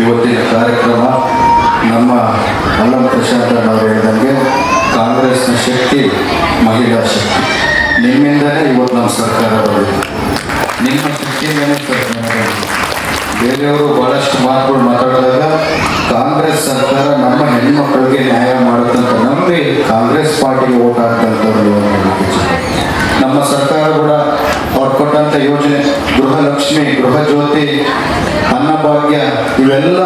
ಇವತ್ತಿನ ಕಾರ್ಯಕ್ರಮ ನಮ್ಮ ಅಲ್ಲಂ ಪ್ರಶಾಂತ್ ಅವರು ಹೇಳಿದಂಗೆ ಕಾಂಗ್ರೆಸ್ನ ಶಕ್ತಿ, ಮಹಿಳಾ ಶಕ್ತಿ. ನಿಮ್ಮಿಂದಲೇ ಇವತ್ತು ನಮ್ಮ ಸರ್ಕಾರ ಬಂದಿದೆ. ನಿಮ್ಮ ಶಕ್ತಿಯಿಂದಲೇ ಸರ್ಕಾರ ಬೇರೆಯವರು ಬಹಳಷ್ಟು ಮಾತುಗಳು ಮಾತಾಡಿದಾಗ ಕಾಂಗ್ರೆಸ್ ಸರ್ಕಾರ ನಮ್ಮ ಹೆಣ್ಮಕ್ಳಿಗೆ ನ್ಯಾಯ ಮಾಡುತ್ತಂತ ನಂಬಿ ಕಾಂಗ್ರೆಸ್ ಪಾರ್ಟಿಗೆ ಓಟ್ ಹಾಕ್ತಂಥವ್ರು ನಮ್ಮ ಸರ್ಕಾರ ಕೂಡ ಅವ್ರು ಕೊಟ್ಟಂಥ ಯೋಜನೆ ಗೃಹಲಕ್ಷ್ಮಿ ಗೃಹ ಜ್ಯೋತಿ ಅನ್ನಭಾಗ್ಯ ಇವೆಲ್ಲ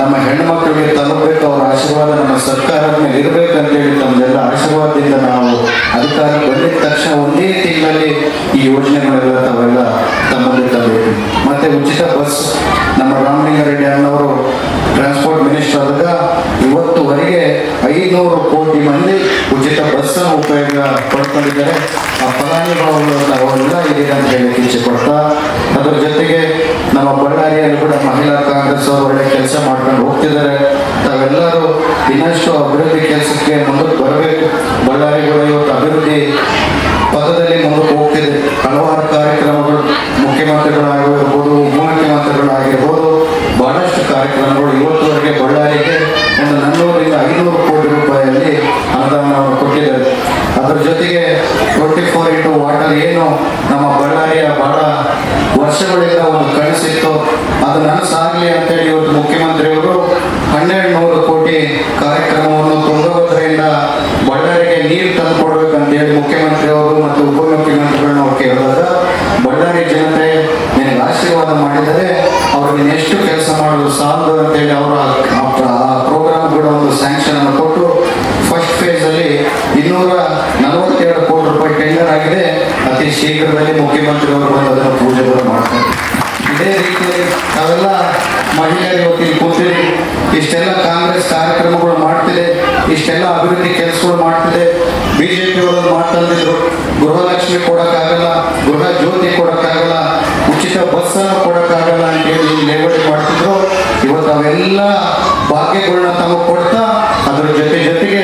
ನಮ್ಮ ಹೆಣ್ಮಕ್ಳಿಗೆ ತಲುಪಬೇಕು, ಅವರ ಆಶೀರ್ವಾದ ನಮ್ಮ ಸರ್ಕಾರದ ಮೇಲೆ ಇರಬೇಕಂತೇಳಿ ತಮ್ಮೆಲ್ಲ ಆಶೀರ್ವಾದದಿಂದ ನಾವು ಅಧಿಕಾರ ಬಂದಿದ ತಕ್ಷಣ ಒಂದೇ ತಿಂಗಳಲ್ಲಿ ಈ ಯೋಜನೆಗಳೆಲ್ಲ ತಾವೆಲ್ಲ ತಮ್ಮಲ್ಲಿ ತರಬೇಕು ಮತ್ತೆ ಉಚಿತ ಬಸ್ ನಮ್ಮ ರಾಮಲಿಂಗಾರೆಡ್ಡಿ ಅಣ್ಣವರು ಟ್ರಾನ್ಸ್ಪೋರ್ಟ್ ಮಿನಿಸ್ಟರ್ ಆದಾಗ ಇವತ್ತುವರೆಗೆ ಐನೂರು ಕೋಟಿ ಮಂದಿ ಉಚಿತ ಬಸ್ಸನ್ನು ಉಪಯೋಗ ಪಡ್ಕೊಂಡಿದ್ದಾರೆ. ಆ ಫಲಾನುಭವಿಗಳು ತಾವೆಲ್ಲ ಇದೀಗ ಅಂತ ಹೇಳಿ ಇಚ್ಛೆ ಪಡ್ತಾ ಅದರ ಜೊತೆಗೆ ನಮ್ಮ ಬಳ್ಳಾರಿಯಲ್ಲಿ ಕೂಡ ಮಹಿಳಾ ಕಾಂಗ್ರೆಸ್ ಅವರು ಒಳ್ಳೆ ಕೆಲಸ ಮಾಡ್ಕೊಂಡು ಹೋಗ್ತಿದ್ದಾರೆ. ತಾವೆಲ್ಲರೂ ಇನ್ನಷ್ಟು ಅಭಿವೃದ್ಧಿ ಕೆಲಸಕ್ಕೆ ತಂದು ಮುಖ್ಯಮಂತ್ರಿ ಅವರು ಮತ್ತು ಉಪಮುಖ್ಯಮಂತ್ರಿಗಳನ್ನ ಅವ್ರು ಕೇಳಿದಾಗ, ಬಳ್ಳಾರಿ ಜನತೆ ನಿನಗೆ ಆಶೀರ್ವಾದ ಮಾಡಿದರೆ ಅವ್ರಿಗೆ ಎಷ್ಟು ಕೆಲಸ ಮಾಡಲು ಸಾಲದು ಅಂತೇಳಿ ಅವರು ಆ ಪ್ರೋಗ್ರಾಮ್ ಕೂಡ ಒಂದು ಸ್ಯಾಂಕ್ಷನ್ ಅನ್ನು ಕೊಟ್ಟು ಫಸ್ಟ್ ಫೇಸ್ ಅಲ್ಲಿ ಇನ್ನೂರ ನಲವತ್ತೆರಡು ಕೋಟಿ ರೂಪಾಯಿ ಟೆಂಡರ್ ಆಗಿದೆ. ಅತಿ ಶೀಘ್ರದಲ್ಲಿ ಮುಖ್ಯಮಂತ್ರಿಯವರು ಬಂದು ಅದನ್ನು ಪೂಜೆ ಕೂಡ ಮಾಡ್ತಾರೆ. ಇದೇ ರೀತಿಯಲ್ಲಿ ನಾವೆಲ್ಲ ಮಹಿಳೆಯರು ಇಷ್ಟೆಲ್ಲ ಕಾಂಗ್ರೆಸ್ ಕಾರ್ಯಕ್ರಮಗಳು ಮಾಡ್ತಿದೆ. ಇಷ್ಟೆಲ್ಲ ಅಭಿವೃದ್ಧಿ ಕೆಲಸಗಳು ಮಾಡ್ತಿದೆ. ಬಿಜೆಪಿ ಅವರು ಮಾತಾಡಿದ್ರು ಗೃಹಲಕ್ಷ್ಮಿ ಕೊಡಕ್ಕಾಗಲ್ಲ, ಗೃಹ ಜ್ಯೋತಿ ಕೊಡಕ್ಕಾಗಲ್ಲ, ಉಚಿತ ಬಸ್ ಅನ್ನು ಅಂತ ಹೇಳಿ ಲೇವಡಿ ಮಾಡ್ತಿದ್ರು. ಇವತ್ತು ಅವೆಲ್ಲ ಭಾಗ್ಯಗಳನ್ನ ತಮಗೆ ಕೊಡ್ತಾ, ಅದರ ಜೊತೆ ಜೊತೆಗೆ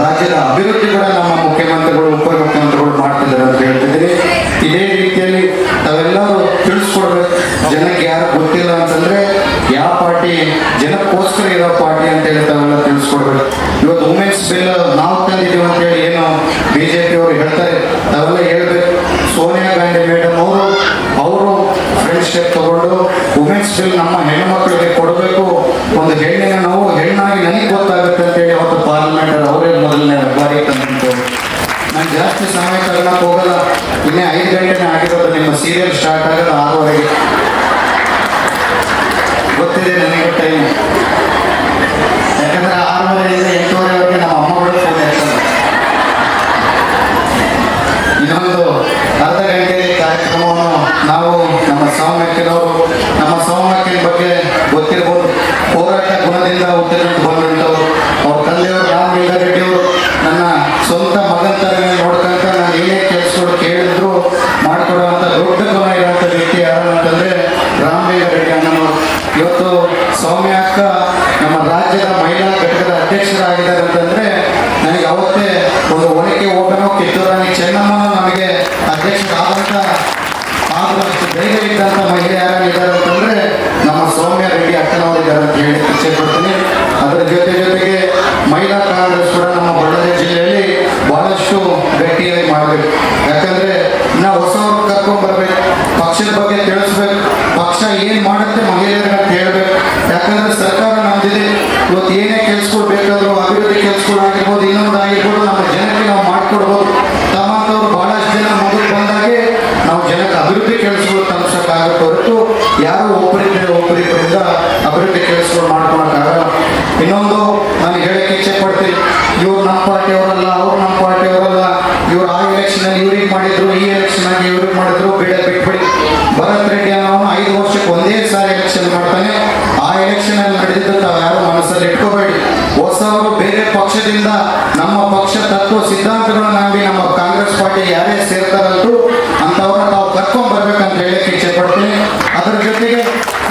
ರಾಜ್ಯದ ಅಭಿವೃದ್ಧಿ ಕೂಡ ನಮ್ಮ ಮುಖ್ಯಮಂತ್ರಿಗಳು, ಉಪಮುಖ್ಯಮಂತ್ರಿಗಳು ಮಾಡ್ತಿದ್ದಾರೆ ಅಂತ ಹೇಳ್ತಿದ್ದೀರಿ. ಇದೇ ರೀತಿಯಲ್ಲಿ ತಾವೆಲ್ಲರೂ ತಿಳಿಸ್ಕೊಡ್ಬೇಕು. ಜನಕ್ಕೆ ಯಾರು ಜನಕ್ಕೋಸ್ಕರ ಇರೋ ಪಾರ್ಟಿ ಅಂತ ಹೇಳಿ ತಾವೆಲ್ಲ ತಿಳಿಸ್ಕೊಡ್ಬೇಕು ಇವತ್ತು ವುಮೆನ್ಸ್ ಬಿಲ್ ನಾವು ತಂದಿದ್ದೀವಿ ಅಂತ ಹೇಳಿ ಏನು ಬಿಜೆಪಿ ಅವರು ಹೇಳ್ತಾರೆ. ತಾವೆಲ್ಲ ಹೇಳ್ಬೇಕು. ಸೋನಿಯಾ ಗಾಂಧಿ ಮೇಡಮ್ ಅವರು ಅವರು ಫ್ರೆಂಡ್ಶಿಪ್ ತಗೊಂಡು ವುಮೆನ್ಸ್ ಬಿಲ್ ನಮ್ಮ ಹೆಣ್ಣುಮಕ್ಕಳಿಗೆ ಕೊಡಬೇಕು. ಒಂದು ಹೆಣ್ಣಿನ ನಾವು ಹೆಣ್ಣಾಗಿ ನನಗೆ ಗೊತ್ತಾಗುತ್ತೆ ಅಂತ ಹೇಳಿ ಅವತ್ತು ಪಾರ್ಲಿಮೆಂಟ್ ಅವರೇ ಮೊದಲನೇ ಬಾರಿ ತಂದ್ಕೊಂಡು ನಾನು ಜಾಸ್ತಿ ಸಮಯ ತಗೊಳಕ್ ಹೋಗಲ್ಲ. ಇನ್ನೇ ಐದು ಗಂಟೆನೇ ಆಗಿರೋದು. ನಿಮ್ಮ ಸೀರಿಯಲ್ ಸ್ಟಾರ್ಟ್ ಆಗೋದು ಆರೂವರೆಗೆ. ಯಾಕಂದ್ರೆ ಆರೂವರೆಯಿಂದ ಎಂಟೂವರೆವರೆಗೆ ನಮ್ಮ ಅಮ್ಮಗಳು ಫೋನ್ ಎತ್ತಲ್ಲ. ಇನ್ನೊಂದು ಅರ್ಧ ಗಂಟೆ ಕಾರ್ಯಕ್ರಮವನ್ನು ನಾವು ನಮ್ಮ ಸೌಮ್ಯಕ್ಕನವರು ಪಾರ್ಟಿ ಯಾರೇ ಸೇರ್ತಾರಂತೂ ಅಂತವ್ರನ್ನ ನಾವು ಕರ್ಕೊಂಡ್ ಬರ್ಬೇಕಂತ ಹೇಳಕ್ಕೆ ಇಚ್ಛೆ ಪಡ್ತೀನಿ ಅದರ ಜೊತೆಗೆ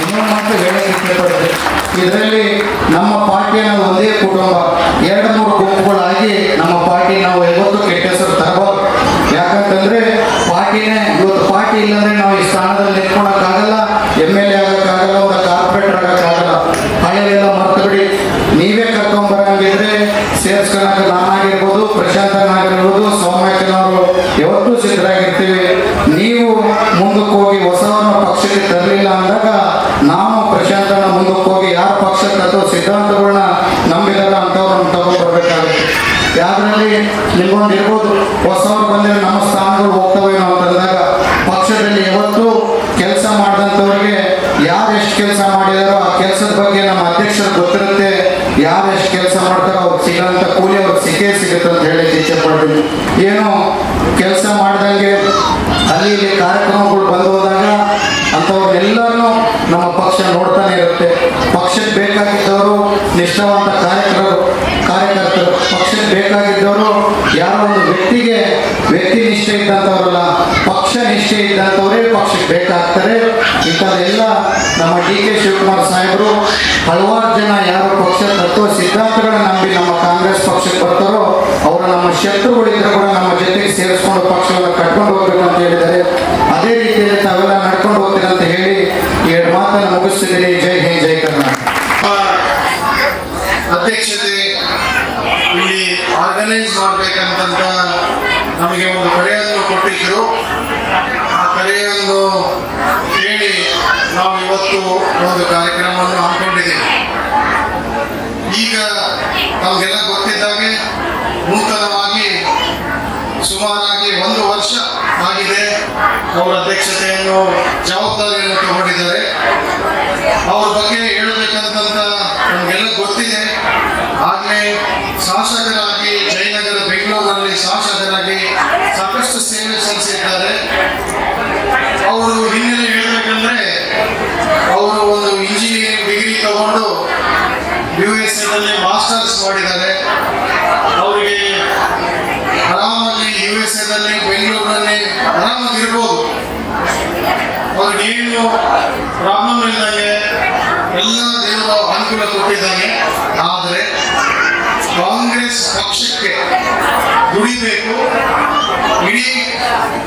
ಇನ್ನೊಂದು ಮಾತು ಹೇಳಕ್ಕೆ ಇಚ್ಛೆ ಪಡ್ತೀನಿ ಇದರಲ್ಲಿ ನಮ್ಮ ಪಾರ್ಟಿಯ ಒಂದೇ ಕುಟುಂಬ, ಎರಡು ಮೂರು ಗುಂಪುಗಳಾಗಿ ನಮ್ಮ ಪಾರ್ಟಿ ನಾವು ಇರ್ಬೋದು ಹೊಸವ್ರು ಬಂದರೆ ನಮ್ಮ ಸ್ಥಾನಗಳು ಹೋಗ್ತವೇನೋ ಅಂತಂದಾಗ ಪಕ್ಷದಲ್ಲಿ ಯಾವತ್ತೂ ಕೆಲಸ ಮಾಡಿದಂಥವ್ರಿಗೆ ಯಾರು ಎಷ್ಟು ಕೆಲಸ ಮಾಡಿದಾರೋ ಆ ಕೆಲಸದ ಬಗ್ಗೆ ನಮ್ಮ ಅಧ್ಯಕ್ಷರು ಗೊತ್ತಿರುತ್ತೆ. ಯಾರು ಎಷ್ಟು ಕೆಲಸ ಮಾಡ್ತಾರೋ ಅವ್ರಿಗೆ ಸಿಗೋಂಥ ಕೂಲಿ ಅವ್ರಿಗೆ ಸಿಕ್ಕೇ ಸಿಗುತ್ತೆ ಅಂತ ಹೇಳಿ ಇಚ್ಛೆ ಪಡ್ತೀನಿ. ಏನು ಕೆಲಸ ಮಾಡ್ದಂಗೆ ಅಲ್ಲಿ ಇಲ್ಲಿ ಕಾರ್ಯಕ್ರಮಗಳು ಬಂದು ಹೋದಾಗ ಅಂಥವ್ರನ್ನೆಲ್ಲರೂ ನಮ್ಮ ಪಕ್ಷ ನೋಡ್ತಾನೆ ಇರುತ್ತೆ. ಪಕ್ಷಕ್ಕೆ ಬೇಕಾಗಿದ್ದವರು ನಿಷ್ಠಾವಂತ ಕಾರ್ಯಕರ್ತರು ಕಾರ್ಯಕರ್ತರು. ಪಕ್ಷಕ್ಕೆ ಬೇಕಾಗಿದ್ದವರು ಯಾರೋ ಒಂದು ವ್ಯಕ್ತಿಗೆ ವ್ಯಕ್ತಿ ನಿಷ್ಠೆ ಇದ್ದಂಥವ್ರಲ್ಲ ಪಕ್ಷ ನಿಷ್ಠೆ ಇದ್ದಂಥವರೇ ಪಕ್ಷಕ್ಕೆ ಬೇಕಾಗ್ತಾರೆ. ಇಂಥದ್ದೆಲ್ಲ ನಮ್ಮ ಡಿ ಕೆ ಶಿವಕುಮಾರ್ ಸಾಹೇಬರು ಹಲವಾರು ಜನ ಯಾರು ಪಕ್ಷ ತತ್ವ ಸಿದ್ಧಾಂತಗಳನ್ನ ನಂಬಿ ನಮ್ಮ ಕಾಂಗ್ರೆಸ್ ಪಕ್ಷಕ್ಕೆ ಬರ್ತಾರೋ, ಅವರು ನಮ್ಮ ಶತ್ರುಗಳಿದ್ರೆ ಕೂಡ ನಮ್ಮ ಜೊತೆಗೆ ಸೇರಿಸ್ಕೊಂಡು ಪಕ್ಷವನ್ನು ಕಟ್ಕೊಂಡು ಹೋಗ್ಬೇಕು ಅಂತ ಹೇಳಿದ್ದಾರೆ. ಅದೇ ರೀತಿಯಲ್ಲಿ ತಾವೆಲ್ಲ ನಡ್ಕೊಂಡು ಹೋಗ್ತೀರ ಅಂತ ಹೇಳಿ ಎರಡು ಮಾತನ್ನು ಮುಗಿಸ್ತಿದ್ದೀನಿ ಜೈ ಹಿಂದ್, ಜೈ ಕರ್ನಾಟಕ. ಅಧ್ಯಕ್ಷತೆ ಆರ್ಗನೈಸ್ ಮಾಡಬೇಕಂತ ನಮಗೆ ಒಂದು ಕರೆಯನ್ನು ಕೊಟ್ಟಿದ್ರು. ಆ ಕರೆಯನ್ನು ಕೇಳಿ ನಾವು ಇವತ್ತು ಒಂದು ಕಾರ್ಯಕ್ರಮವನ್ನು ಹಮ್ಮಿಕೊಂಡಿದ್ದೇವೆ. ಈಗ ನಮಗೆಲ್ಲ ಗೊತ್ತಿದ್ದಾಗೆ ನೂತನವಾಗಿ ಸುಮಾರಾಗಿ ಒಂದು ವರ್ಷ ಆಗಿದೆ ಅವರ ಅಧ್ಯಕ್ಷತೆಯನ್ನು ಜವಾಬ್ದಾರಿಯನ್ನು ತಗೊಂಡಿದ್ದಾರೆ. ಅವ್ರ ಬಗ್ಗೆ ಹೇಳಬೇಕಂತ ನಮಗೆಲ್ಲ ಗೊತ್ತಿದೆ. ಆಗಲೇ ಶಾಸಕರಾಗಿ ಜಯನಗರ ಬೆಂಗಳೂರಿನಲ್ಲಿ ಶಾಸಕರಾಗಿ ಸಾಕಷ್ಟು ಸೇವೆ ಸಲ್ಲಿಸಿದ್ದಾರೆ ಅವರು ಹಿನ್ನೆಲೆ ಹೇಳಬೇಕಂದ್ರೆ ಅವರು ಒಂದು ಇಂಜಿನಿಯರಿಂಗ್ ತಗೊಂಡು ಯು ಎಸ್ ಎಲ್ಲಿ ಮಾಸ್ಟರ್ಸ್ ಮಾಡಿದ್ದಾರೆ. ಅವರಿಗೆ ಆರಾಮಲ್ಲಿ ಯು ಎಸ್ ಎಲ್ಲಿ ಬೆಂಗಳೂರಿನಲ್ಲಿ ಆರಾಮಾಗಿರ್ಬೋದು ಅವ್ರಿಗೇನು ಪ್ರಾಬ್ಲಮ್ ಇಲ್ಲದಂಗೆ ಎಲ್ಲ ದೇವರು ಅನುಕೂಲ ಕೊಟ್ಟಿದ್ದಾನೆ. ಆದರೆ ಕಾಂಗ್ರೆಸ್ ಪಕ್ಷಕ್ಕೆ ದುಡಿಬೇಕು. ಇಡೀ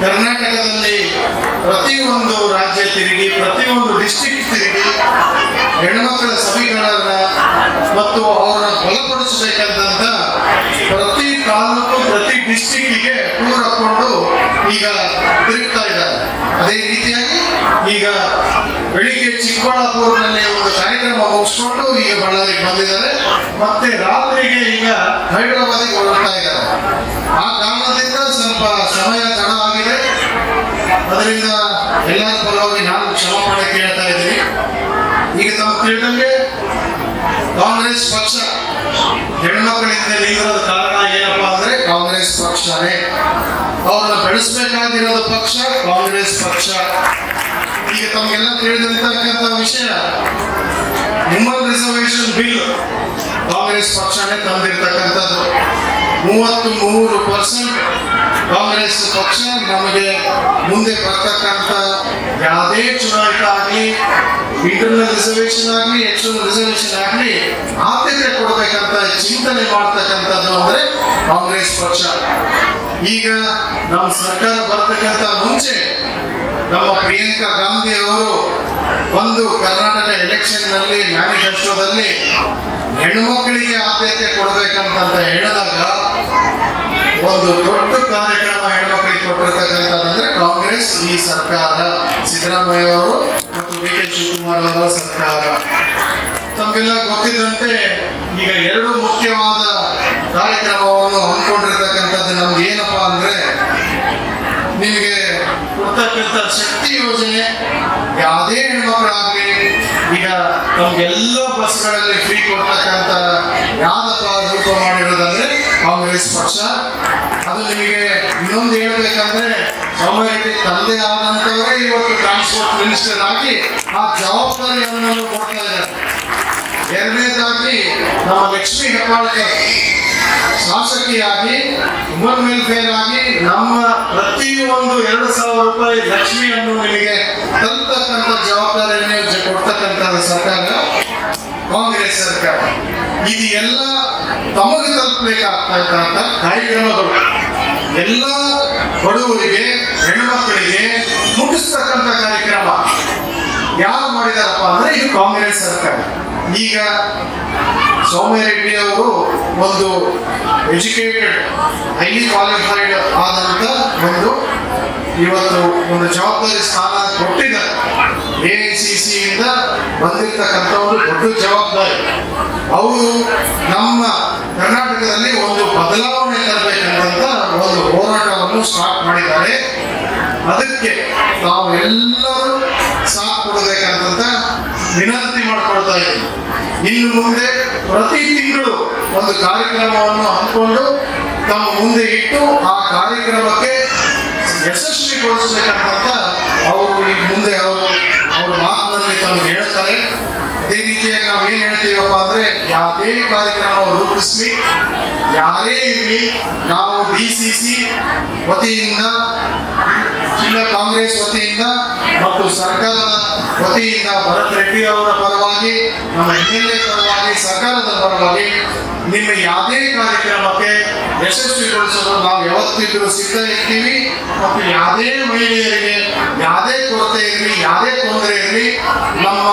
ಕರ್ನಾಟಕದಲ್ಲಿ ಪ್ರತಿಯೊಂದು ರಾಜ್ಯ ತಿರುಗಿ, ಪ್ರತಿಯೊಂದು ಡಿಸ್ಟಿಕ್ ತಿರುಗಿ ಹೆಣ್ಮಕ್ಕಳ ಸಮೀಕರಣ ಮತ್ತು ಅವರನ್ನು ಬಲಪಡಿಸಬೇಕಂತ ಪ್ರತಿ ತಾಲೂಕು, ಪ್ರತಿ ಡಿಸ್ಟಿಕ್ಟಿಗೆ ಟೂರ್ ಹಾಕೊಂಡು ಈಗ ತಿರುಗ್ತಾ ಇದ್ದಾರೆ. ಅದೇ ರೀತಿಯಾಗಿ ಈಗ ಬೆಳಿಗ್ಗೆ ಚಿಕ್ಕಬಳ್ಳಾಪುರದಲ್ಲಿ ಒಂದು ಕಾರ್ಯಕ್ರಮ ಮುಗಿಸ್ಕೊಂಡು ಈಗ ಬಳ್ಳಾರಿಗೆ ಬಂದಿದ್ದಾರೆ. ಮತ್ತೆ ರಾತ್ರಿಗೆ ಈಗ ಹೈದರಾಬಾದಿಗೆ ಹೊರಡ್ತಾ ಇದ್ದಾರೆ. ಆ ಕಾರಣದಿಂದ ಸ್ವಲ್ಪ ಸಮಯ ತಡವಾಗಿದೆ ಅದರಿಂದ ಎಲ್ಲರ ಪರವಾಗಿ ನಾನು ಕ್ಷಮಾಪಣೆ ಕೇಳ್ತಾ ಇದ್ದೀನಿ. ಈಗ ನಾವು ತಿಳಿದಂಗೆ ಕಾಂಗ್ರೆಸ್ ಪಕ್ಷ ಹೆಣ್ಮಕ್ಕಳಿಂದ ನಿಲ್ಲದ ಕಾರಣ ಏನಪ್ಪಾ ಅಂದ್ರೆ ಕಾಂಗ್ರೆಸ್ ಪಕ್ಷನೇ. ಅವ್ರನ್ನ ಬೆಳೆಸಬೇಕಾಗಿರೋದು ಪಕ್ಷ ಕಾಂಗ್ರೆಸ್ ಪಕ್ಷ. ಈಗ ತಮಗೆಲ್ಲ ತಿಳಿದಿರ್ತಕ್ಕಂಥ ವಿಷಯ. ವುಮನ್ ರಿಸರ್ವೇಶನ್ ಬಿಲ್ ಕಾಂಗ್ರೆಸ್ ಪಕ್ಷನೇ ತಂದಿರ್ತಕ್ಕಂಥದ್ದು. ಮೂವತ್ತು ಮೂರು ಪರ್ಸೆಂಟ್ ಕಾಂಗ್ರೆಸ್ ಪಕ್ಷ ನಮಗೆ ಮುಂದೆ ಬರ್ತಕ್ಕಂಥ ಯಾವುದೇ ಚುನಾಯಿತ ಆಗಲಿ ಇಂಟರ್ನಲ್ ರಿಸರ್ವೇಶನ್ ಆಗಲಿ ಎಕ್ಸ್ಟರ್ನಲ್ ರಿಸರ್ವೇಶನ್ ಆಗಲಿ, ಆದ್ಯತೆ ಕೊಡಬೇಕಂತ ಚಿಂತನೆ ಮಾಡ್ತಕ್ಕಂಥದ್ದು ಅಂದ್ರೆ ಕಾಂಗ್ರೆಸ್ ಪಕ್ಷ. ಈಗ ನಮ್ಮ ಸರ್ಕಾರ ಬರ್ತಕ್ಕಂಥ ಮುಂಚೆ ನಮ್ಮ ಪ್ರಿಯಾಂಕಾ ಗಾಂಧಿ ಅವರು ಒಂದು ಕರ್ನಾಟಕ ಎಲೆಕ್ಷನ್ನಲ್ಲಿ ಮ್ಯಾನಿಫೆಸ್ಟೋದಲ್ಲಿ ಹೆಣ್ಮಕ್ಕಳಿಗೆ ಆದ್ಯತೆ ಕೊಡಬೇಕಂತ ಹೇಳಿದಾಗ ಒಂದು ದೊಡ್ಡ ಕಾರ್ಯಕ್ರಮ ಹೆಣ್ಮಕ್ಳಿಗೆ ಕೊಟ್ಟಿರ್ತಕ್ಕಂಥದ್ದಂದ್ರೆ ಕಾಂಗ್ರೆಸ್, ಈ ಸರ್ಕಾರ. ಸಿದ್ದರಾಮಯ್ಯ ಅವರು ಮತ್ತು ಡಿ ಕೆ ಶಿವಕುಮಾರ್ ಅವರ ಸರ್ಕಾರ. ತಮಗೆಲ್ಲ ಗೊತ್ತಿದ್ದಂತೆ ಈಗ ಎರಡು ಮುಖ್ಯವಾದ ಕಾರ್ಯಕ್ರಮವನ್ನು ಹಮ್ಮಿಕೊಂಡಿರ್ತಕ್ಕಂಥದ್ದು ನಮ್ಗೆ ಏನಪ್ಪಾ ಅಂದ್ರೆ ನಿಮಗೆ ಕೊಡ್ತಕ್ಕಂಥ ಶಕ್ತಿ ಯೋಜನೆ, ಯಾವುದೇ ಹೆಣ್ಮಕ್ಕಳಾಗಲಿ ಈಗ ನಮ್ಗೆಲ್ಲ ಬಸ್ಗಳಲ್ಲಿ ಫ್ರೀ ಕೊಡ್ತಕ್ಕಂಥ ಯಾವ್ದಪ್ಪ ರೂಪ ಮಾಡಿರೋದಂದ್ರೆ ಕಾಂಗ್ರೆಸ್ ಪಕ್ಷ. ಅದು ನಿಮಗೆ ಇನ್ನೊಂದು ಹೇಳ್ಬೇಕಂದ್ರೆ ಸೌಮ್ಯಕ್ಕೆ ತಂದೆ ಆದಂತವರೇ ಇವತ್ತು ಟ್ರಾನ್ಸ್ಪೋರ್ಟ್ ಮಿನಿಸ್ಟರ್ ಆಗಿ ಆ ಜವಾಬ್ದಾರಿಯನ್ನು ಕೊಡ್ತಾ ಇದ್ದಾರೆ. ಎರಡನೇದಾಗಿ ನಮ್ಮ ಲಕ್ಷ್ಮೀ ಹೆಬ್ಬಾಳ್ಕರ್ ಶಾಸಕಿಯಾಗಿ ವುಮನ್ ವೆಲ್ಫೇರ್ ಆಗಿ ನಮ್ಮ ಪ್ರತಿಯೊಂದು ಎರಡು ಸಾವಿರ ರೂಪಾಯಿ ಲಕ್ಷ್ಮಿಯನ್ನು ನಿಮಗೆ ತಲುಪತಕ್ಕಂಥ ಜವಾಬ್ದಾರಿಯನ್ನು ಕೊಡ್ತಕ್ಕಂಥ ಸರ್ಕಾರ ಕಾಂಗ್ರೆಸ್ ಸರ್ಕಾರ. ಇದು ಎಲ್ಲ ತಮಗೆ ತಲುಪಬೇಕಾಗ್ತಕ್ಕಂಥ ಕಾರ್ಯಕ್ರಮಗಳು ಎಲ್ಲ ಬಡವರಿಗೆ ಹೆಣ್ಮಕ್ಕಳಿಗೆ ಮುಟ್ಟಿಸ್ತಕ್ಕಂಥ ಕಾರ್ಯಕ್ರಮ. ಯಾರು ಮಾಡಿದಾರಪ್ಪ ಅಂದ್ರೆ ಇದು ಕಾಂಗ್ರೆಸ್ ಸರ್ಕಾರ. ಈಗ ಸೌಮ್ಯರೆಡ್ಡಿ ಅವರು ಒಂದು ಎಜುಕೇಟೆಡ್ ಹೈಲಿ ಕ್ವಾಲಿಫೈಡ್ ಆದಂತ ಒಂದು ಇವತ್ತು ಒಂದು ಜವಾಬ್ದಾರಿ ಸ್ಥಾನ ಕೊಟ್ಟಿದ್ದಾರೆ. ಎ ಐ ಸಿ ಸಿಯಿಂದ ಬಂದಿರತಕ್ಕಂಥ ಒಂದು ದೊಡ್ಡ ಜವಾಬ್ದಾರಿ. ಅವರು ನಮ್ಮ ಕರ್ನಾಟಕದಲ್ಲಿ ಒಂದು ಬದಲಾವಣೆ ತರಬೇಕಂತ ಒಂದು ಹೋರಾಟವನ್ನು ಸ್ಟಾರ್ಟ್ ಮಾಡಿದ್ದಾರೆ. ಅದಕ್ಕೆ ನಾವು ಎಲ್ಲರೂ ಸಾಥ್ ಕೊಡಬೇಕಂತ ವಿನಂತಿ ಮಾಡಿಕೊಳ್ತಾ ಇದ್ದೀನಿ. ಇನ್ನು ಮುಂದೆ ಪ್ರತಿ ತಿಂಗಳು ಒಂದು ಕಾರ್ಯಕ್ರಮವನ್ನು ಹಮ್ಮಿಕೊಂಡು ತಮ್ಮ ಮುಂದೆ ಇಟ್ಟು ಆ ಕಾರ್ಯಕ್ರಮಕ್ಕೆ ಯಶಸ್ವಿಗೊಳಿಸಬೇಕಂತ ಅವರು ಮುಂದೆ ಅವರು ಅವ್ರ ಮಾತುಗಳಲ್ಲಿ ತಾನು ಹೇಳ್ತಾರೆ. ಅದೇ ರೀತಿಯಾಗಿ ನಾವು ಏನ್ ಹೇಳ್ತೀವಪ್ಪ ಅಂದ್ರೆ, ಯಾವುದೇ ಕಾರ್ಯಕ್ರಮ ರೂಪಿಸ್ಲಿ, ಯಾರೇ ಇರಲಿ, ನಾವು ಡಿ ಸಿ ಸಿ ವತಿಯಿಂದ, ಜಿಲ್ಲಾ ಕಾಂಗ್ರೆಸ್ ವತಿಯಿಂದ ಮತ್ತು ಸರ್ಕಾರದ ವತಿಯಿಂದ ಭರತ್ ರೆಡ್ಡಿ ಅವರ ಪರವಾಗಿ, ನಮ್ಮ ಎಲ್ ಎ ಪರವಾಗಿ, ಸರ್ಕಾರದ ಪರವಾಗಿ ನಿಮ್ಮ ಯಾವುದೇ ಕಾರ್ಯಕ್ರಮಕ್ಕೆ ಯಶಸ್ವಿಗೊಳಿಸಲು ನಾವು ಯಾವತ್ತಿದ್ರೂ ಸಿದ್ಧ ಇರ್ತೀವಿ. ಮತ್ತು ಯಾವುದೇ ಮಹಿಳೆಯರಿಗೆ, ಯಾವುದೇ ಕೊರತೆ ಇರಲಿ, ಯಾವುದೇ ತೊಂದರೆ ಇರಲಿ, ನಮ್ಮ